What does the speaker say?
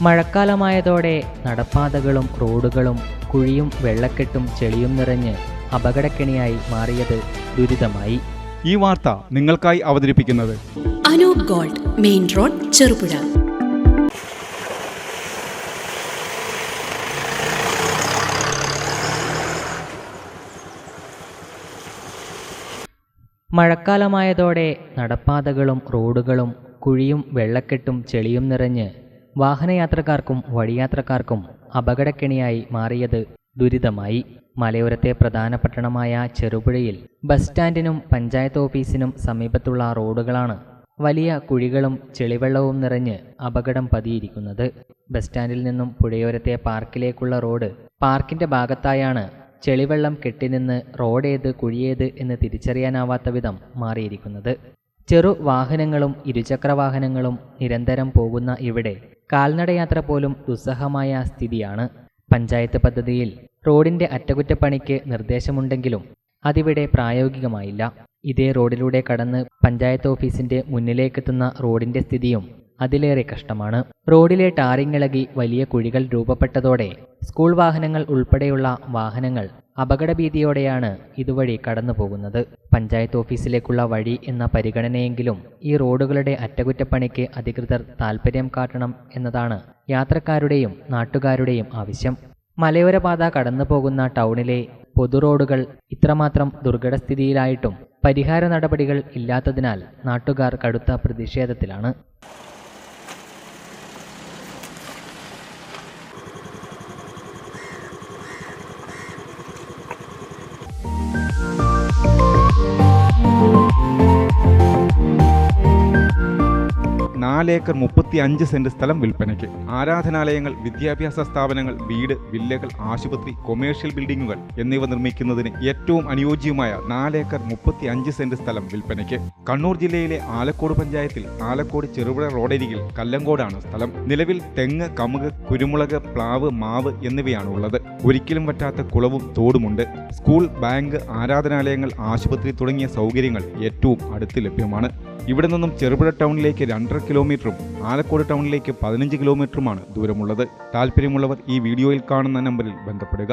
മഴക്കാലമായതോടെ നടപ്പാതകളും റോഡുകളും കുഴിയും വെള്ളക്കെട്ടും ചെളിയും നിറഞ്ഞ് അപകടക്കെണിയായി മാറിയത് ദുരിതമായി. ഈ വാർത്ത നിങ്ങൾക്കായി അവതരിപ്പിക്കുന്നത്. Anoop gold main road Cherupuzha. മഴക്കാലമായതോടെ നടപ്പാതകളും റോഡുകളും കുഴിയും വെള്ളക്കെട്ടും ചെളിയും നിറഞ്ഞ് വാഹനയാത്രക്കാർക്കും വഴിയാത്രക്കാർക്കും അപകടക്കെണിയായി മാറിയത് ദുരിതമായി. മലയോരത്തെ പ്രധാന പട്ടണമായ ചെറുപുഴയിൽ ബസ് സ്റ്റാൻഡിനും പഞ്ചായത്ത് ഓഫീസിനും സമീപത്തുള്ള റോഡുകളാണ് വലിയ കുഴികളും ചെളിവെള്ളവും നിറഞ്ഞ് അപകടം പതിയിരിക്കുന്നത്. ബസ് സ്റ്റാൻഡിൽ നിന്നും പുഴയോരത്തെ പാർക്കിലേക്കുള്ള റോഡ് പാർക്കിന്റെ ഭാഗത്തായാണ് ചെളിവെള്ളം കെട്ടിനിന്ന് റോഡേത് കുഴിയേത് എന്ന് തിരിച്ചറിയാനാവാത്ത വിധം മാറിയിരിക്കുന്നത്. ചെറു വാഹനങ്ങളും ഇരുചക്ര വാഹനങ്ങളും നിരന്തരം പോകുന്ന ഇവിടെ കാൽനടയാത്ര പോലും ദുസ്സഹമായ സ്ഥിതിയാണ്. പഞ്ചായത്ത് പദ്ധതിയിൽ റോഡിന്റെ അറ്റകുറ്റപ്പണിക്ക് നിർദ്ദേശമുണ്ടെങ്കിലും അതിവിടെ പ്രായോഗികമായില്ല. ഇതേ റോഡിലൂടെ കടന്ന് പഞ്ചായത്ത് ഓഫീസിന്റെ മുന്നിലേക്കെത്തുന്ന റോഡിന്റെ സ്ഥിതിയും അതിലേറെ കഷ്ടമാണ്. റോഡിലെ ടാറിങ്ങിളകി വലിയ കുഴികൾ രൂപപ്പെട്ടതോടെ സ്കൂൾ വാഹനങ്ങൾ ഉൾപ്പെടെയുള്ള വാഹനങ്ങൾ അപകടഭീതിയോടെയാണ് ഇതുവഴി കടന്നു പോകുന്നത് പഞ്ചായത്ത് ഓഫീസിലേക്കുള്ള വഴി എന്ന പരിഗണനയെങ്കിലും ഈ റോഡുകളുടെ അറ്റകുറ്റപ്പണിക്ക് അധികൃതർ താൽപ്പര്യം കാട്ടണം എന്നതാണ് യാത്രക്കാരുടെയും നാട്ടുകാരുടെയും ആവശ്യം. മലയോരപാത കടന്നു പോകുന്ന ടൗണിലെ പൊതുറോഡുകൾ ഇത്രമാത്രം ദുർഘടസ്ഥിതിയിലായിട്ടും പരിഹാര നടപടികൾ ഇല്ലാത്തതിനാൽ നാട്ടുകാർ കടുത്ത പ്രതിഷേധത്തിലാണ്. നാലേക്കർ മുപ്പത്തി അഞ്ച് സെന്റ് സ്ഥലം വിൽപ്പനയ്ക്ക്. ആരാധനാലയങ്ങൾ വിദ്യാഭ്യാസ സ്ഥാപനങ്ങൾ വീട് വില്ലകൾ ആശുപത്രി കൊമേഴ്ഷ്യൽ ബിൽഡിംഗുകൾ എന്നിവ നിർമ്മിക്കുന്നതിന് ഏറ്റവും അനുയോജ്യമായ നാലേക്കർ മുപ്പത്തി അഞ്ച് സെന്റ് സ്ഥലം വിൽപ്പനയ്ക്ക്. കണ്ണൂർ ജില്ലയിലെ ആലക്കോട് പഞ്ചായത്തിൽ ആലക്കോട് ചെറുപുഴ റോഡരികിൽ കല്ലങ്കോടാണ് സ്ഥലം. നിലവിൽ തെങ്ങ് കമുക് കുരുമുളക് പ്ലാവ് മാവ് എന്നിവയാണ് ഉള്ളത് ഒരിക്കലും പറ്റാത്ത കുളവും തോടുമുണ്ട്. സ്കൂൾ ബാങ്ക് ആരാധനാലയങ്ങൾ ആശുപത്രി തുടങ്ങിയ സൗകര്യങ്ങൾ ഏറ്റവും അടുത്ത് ലഭ്യമാണ്. ഇവിടെ നിന്നും ചെറുപുഴ ടൗണിലേക്ക് രണ്ടര കിലോമീറ്ററും ആലക്കോട് ടൗണിലേക്ക് പതിനഞ്ച് കിലോമീറ്ററുമാണ് ദൂരമുള്ളത്. താല്പര്യമുള്ളവർ ഈ വീഡിയോയിൽ കാണുന്ന നമ്പറിൽ ബന്ധപ്പെടുക.